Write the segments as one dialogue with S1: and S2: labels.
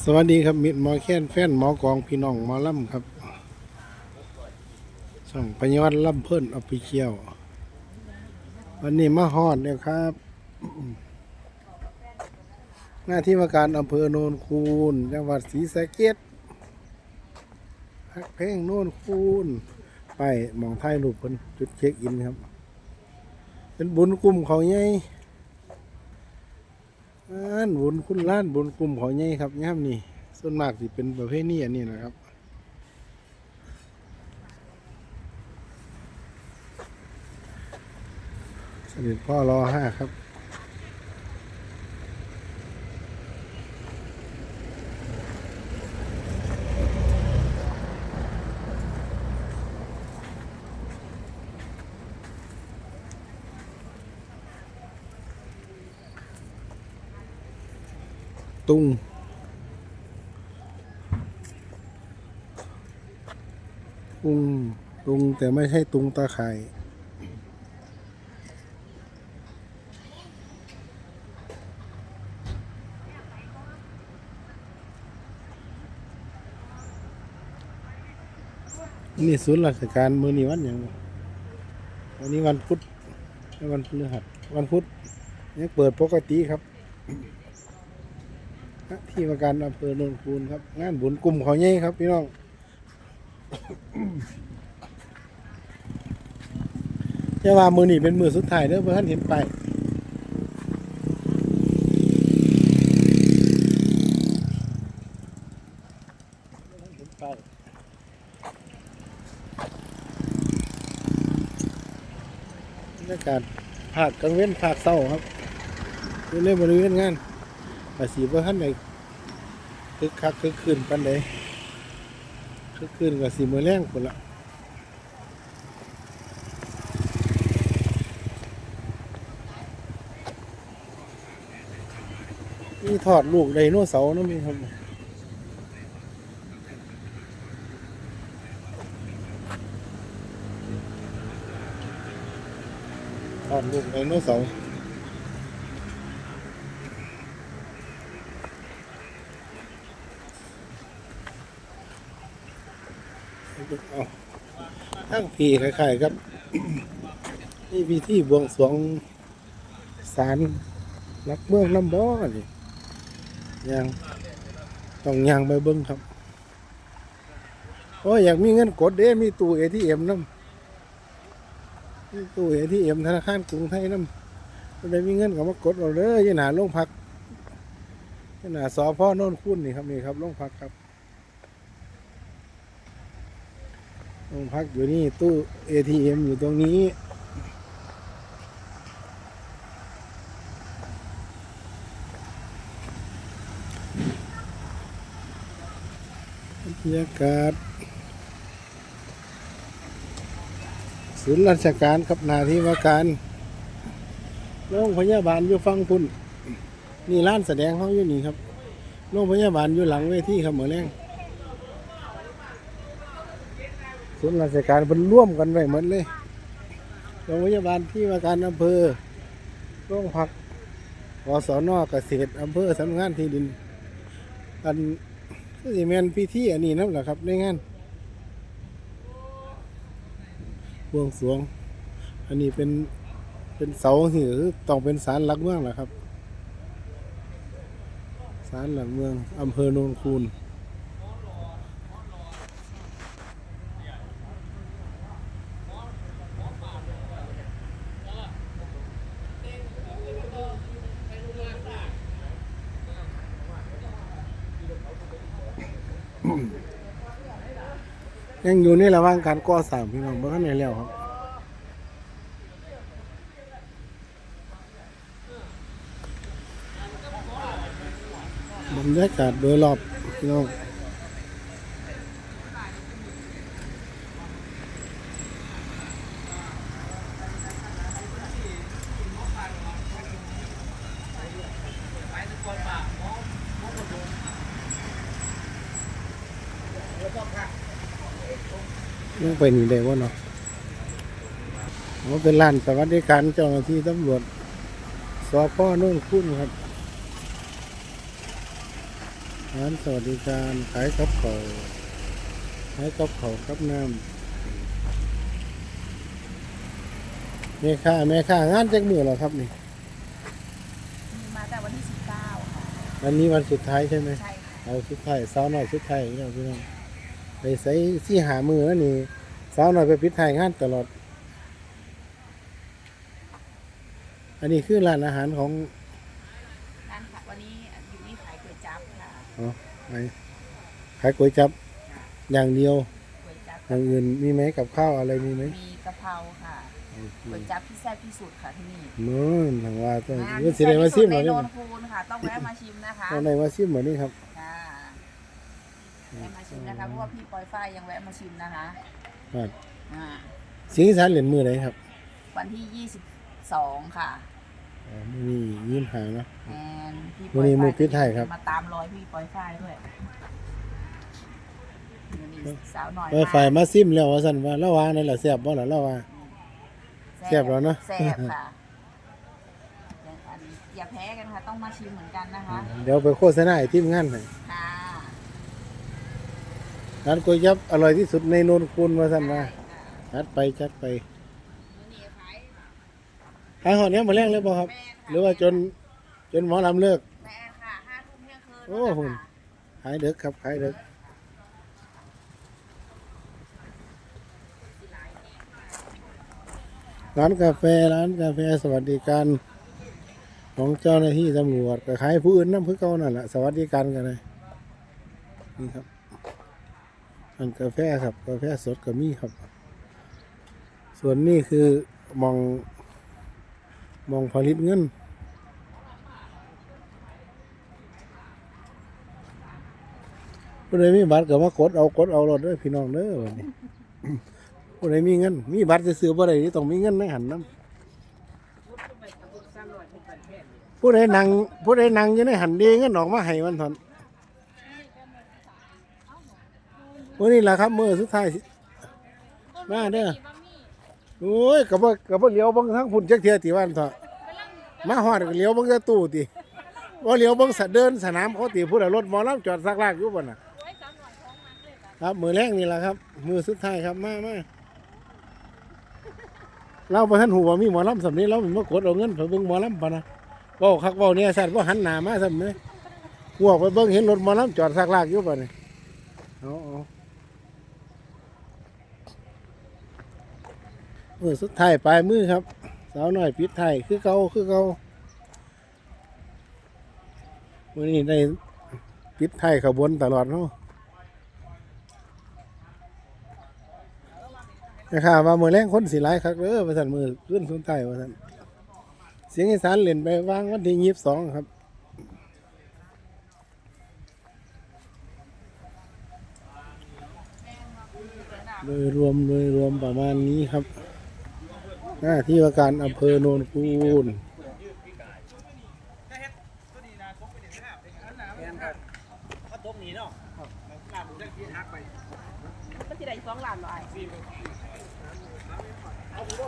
S1: สวัสดีครับมิตรหมอแค้นแฟนหมอกองพี่น้องหมอล่ำครับ ช่องปัญญวัฒน์ล่ำเพิ่นอาไปเชียววันนี้มาฮอดเนี่ยครับ หน้าที่ว่าการอำเภอโนนคูนจังหวัดศรีสะเกษฮักเพลงโนนคูนไปมองไทยรูปเพิ่นจุดเช็คอินครับ เป็นบุญกลุ่มเขาใหญ่ ลานบุญคุณล้านบุญกลุ่มเขาใหญ่ครับย่ามนี่ส่วนมากสิเป็นประเภทนี้อันนี้นะครับสนิทพ่อรอห้าครับ ตุ้งตุงตุงแต่ไม่ใช่ตุงตาข่ายนี่ศูนย์ราชการมือนี้วันอย่างวันนี้วันพุธและวันพฤหัสวันพุธยังเปิดปกติครับ ที่ว่าการอำเภอโนนคูนครับ งานบุญกลุ่มเขาใหญ่ครับพี่น้องจะว่ามือนี่เป็นมือสุดท้ายเด้อเพื่อนเห็นไปบรรยากาศภาคกลางเว้นภาคเศร้าครับอยู่ในบริเวณงาน อาสีว่าท่านใดคึกคักคึกคืนปันใดคึกคืนกับสีมือแรงคนละนี่ถอดลูกไดโนเสาร์นะมีครับถอดลูกไดโนเสาร์ เอา ทั้งพีคล้ายๆครับ นี่พิธีบวงสรวงศาลรักเมืองน้ำบ่อนี่ยังต้องยังไปเบิ้งครับโอ้ยอยากมีเงินกดเด้ มีตู้เอทีเอ็มน้ำมีตู้เอทีเอ็มธนาคารกรุงไทยน้ำก็ได้มีเงินก็มากดเอาเลยยี่หนาโรงพักยี่หนาสอพ่อโน่นคุ้นนี่ครับนี่ครับโรงพักครับ โรงพักอยู่นี่ตู้ ATM อยู่ตรงนี้ บรรยากาศศูนย์ราชการครับนาที่ว่าการโรงพยาบาลอยู่ฟังพุ่น นี่ร้านแสดงเขาอยู่นี่ครับโรงพยาบาลอยู่หลังเวทีครับเหมือนแรง ส่วนราชการเป็นร่วมกันไว้หมดเลย โรงพยาบาลที่ว่าการอำเภอโรงพักอสนเกษตรอำเภอสำนักงานที่ดิน อันก็สิแมนพิธีอันนี้นั่นแหละครับในงานบวงสรวง อันนี้เป็นเป็นเสาที่คือต้องเป็นศาลหลักเมืองแหละครับศาลหลักเมืองอำเภอโนนคูน ยังอยู่ในระหว่างการก่อสร้างพี่น้องเมื่อไหร่แล้วครับบรรยากาศโดยรอบพี่น้อง ยังไปนี่ได้วะเนาะมันเป็นร้านสวัสดิการเจ้าหน้าที่ตำรวจสพโน่นคุ้นครับร้านสวัสดิการขายกับเขาวขายกับเขาวกับน้ำแม่ค้าแม่ค้างานจักมือเหรอครับนี่
S2: มีมาแต่วันที่สิบเก้าค่ะ
S1: วันนี้วันสุดท้ายใช่ไหม
S2: ใช่ค่ะ
S1: เอาสุดท้ายสาวน้อยสุดท้ายอีกแล้วพี่น้อง ไปใส่สี่หามือแล้วนี่สาวน้อยไปพิดท้ายงานตลอด อันนี้คือร้านอาหารของ
S2: ร้านค่ะวันนี้อยู่นี่ขายก๋วยจั๊บค่ะ
S1: อ๋อไอขายก๋วยจับอย่างเดียว
S2: ก๋วยจั๊บ
S1: อย่างอื่นมีไหมกับข้าวอะไรมีไหม
S2: มีกะเพราค่ะก๋วยจั๊บที่แซ่บที่สุดค่ะที่นี่
S1: นู่นทางว่าต้อง
S2: งาน
S1: เมื่อสิ
S2: ที่
S1: ได้
S2: แซ่บ
S1: มา
S2: ที่
S1: ซิ
S2: สุ
S1: ม
S2: ด
S1: เหรอนี่
S2: ในโนนคูนค่ะต้องแวะมาชิมนะคะ
S1: ตอนไหนมาซิมเหรอนี่ครับ
S2: ค่ะ แวะมาชิมนะคะเพราะว่าพี่ปอยฝ้ายยังแวะมาชิมนะคะ
S1: ครับ
S2: อ่า
S1: สิงห์อีสานเหรียญมือไหนครับ
S2: วันที่ยี่สิบสองค่ะ
S1: อ๋อมือนี้ยืนหางเนาะ
S2: แอนพี่ป
S1: วั
S2: อน
S1: นี้
S2: ย
S1: มื
S2: ฝ้า
S1: อปิดท้ายครับ
S2: มาตามรอยพี่ปอยฝ้ายด้วยวันนี้สาวหน่อย
S1: เออฝ่ายมาซิมแล้วว่าสั่นว่าละวางนั่นแหละแซ่บบ่ล่ะละวางแซ่บแล้วเนอะ
S2: แซ่บค่ะอย่างอันอย่าแพ้กันค่ะต้องมาชิมเหมือนกันนะคะ
S1: เดี๋ยวไปโฆษณาให้ทีมงานให้
S2: ค่ะ
S1: ร้านก๋วยจับอร่อยที่สุดในโนนคูนว่าสั่นว่า
S2: ใช่ค่ะ
S1: จัดไปจัดไป
S2: มื้อนี้ขาย
S1: หายหอดเนี้ยมาแรงเลยบ่ครับ
S2: แม่นค่ะ
S1: หรือว่าจนจนหมอลำเลิก
S2: แม่นค่ะห้าทุ่มเที่ยงคืน
S1: โอ้โห
S2: นั่นแหละค่ะ
S1: ขายเด็กครับขายเด็กร้านกาแฟร้านกาแฟสวัสดิการของเจ้าหน้าที่ตำรวจก็ขายผู้อื่นน้ำพื่อเก่านั่นแหละสวัสดิการกันเลยนี่ครับ อันกาแฟครับกาแฟสดก็มีครับ ส่วนนี้คือมองมองผลิตเงินผู้ใดมีบัตรก็มากดเอากดเอารถเด้อพี่น้องเด้อวันนี้ผู้ใดมีเงิน มีบัตรจะซื้อบ่ได้นี่ต้องมีเงินในหันน้ำผู้ใดนั่งผู้ใดนั่งอยู่ในหันดีเงินออกมาให้มันทอน วันนี้แหละครับมือสุดท้ายสิมาเด้อโอ้ยกับว่ากับว่าเลี้ยวเบังทั้งพุ่นจักเทียติวันเถอะมาหอดก็เลี้ยวเบังจะตู้ติว่าเลี้ยวเบังสะเดินสนามเขาติผู้ใดรถหมอลำจอดซักลากอยู่บ่น่ะครับมือแรกนี่แหละครับ มือสุดท้ายครับมามาเราประท่านหูว่ามีหมอลำสำนี้เราเป็นมากดเอาเงินไปเบิ่งหมอลำปะนะเว่าคักเว่าเนี่ยสัตว์ว่าหันหน้ามาสำนี้พวกไปเบิ่งเห็นรถหมอลำจอดซักลากอยู่ปะนี่เอาเอา มือสุดท้ายปลายมือครับ สาวหน้อยปิดไทยคือเกาคือเกามือนี้ได้ปิดไทยขบวนตลอดเนาะนะครับว่ามือแรงคนสิหลายคักเด้อว่าซั่นมือขึ้นสุนใต้ว่าซั่นเสียงอีสานเล่นไปวางวันที่ยี่สิบสองครับโดยรวมโดยรวมประมาณนี้ครับ หน้าที่ว่าการอำเภอโนนคูน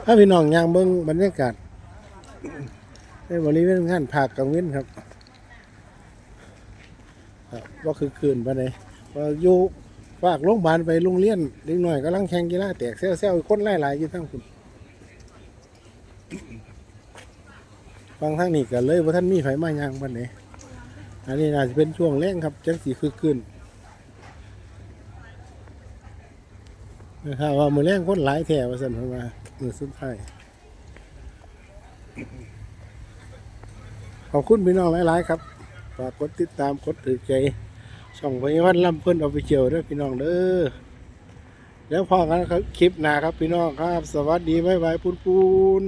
S1: ถ้าพี่น้องย่างเบิ้งบรรยากาศในบริเวณงานภาคกลางเว้นครับว่าคือคืนไปะเนี่ยว่าอยู่ฝากโรงพยาบาลไปโรงเรียนเด็กหน่อยกำลังแข่งกีฬาแตกเซลล์คนหลายๆอยู่ทั้งคุณ ฟังทางนี้กันเลยว่าท่านมีไฟมาย่างปะเนี่ยอันนี้น่าจะเป็นช่วงแรงครับจังสีคือคืนนะครับว่ามือแรงคนหลายแถวว่าสันเพิ่นมามือสุดท้ายขอบคุณพี่น้องหลาย ๆ ครับฝากกดติดตามกดถือใจช่องพยาวันลำเพิ่นเอาไปเจียวด้วยพี่น้องเด้อแล้วพอกันครับคลิปหน้าครับพี่น้องครับ สวัสดีบ๊ายบายปุนปูน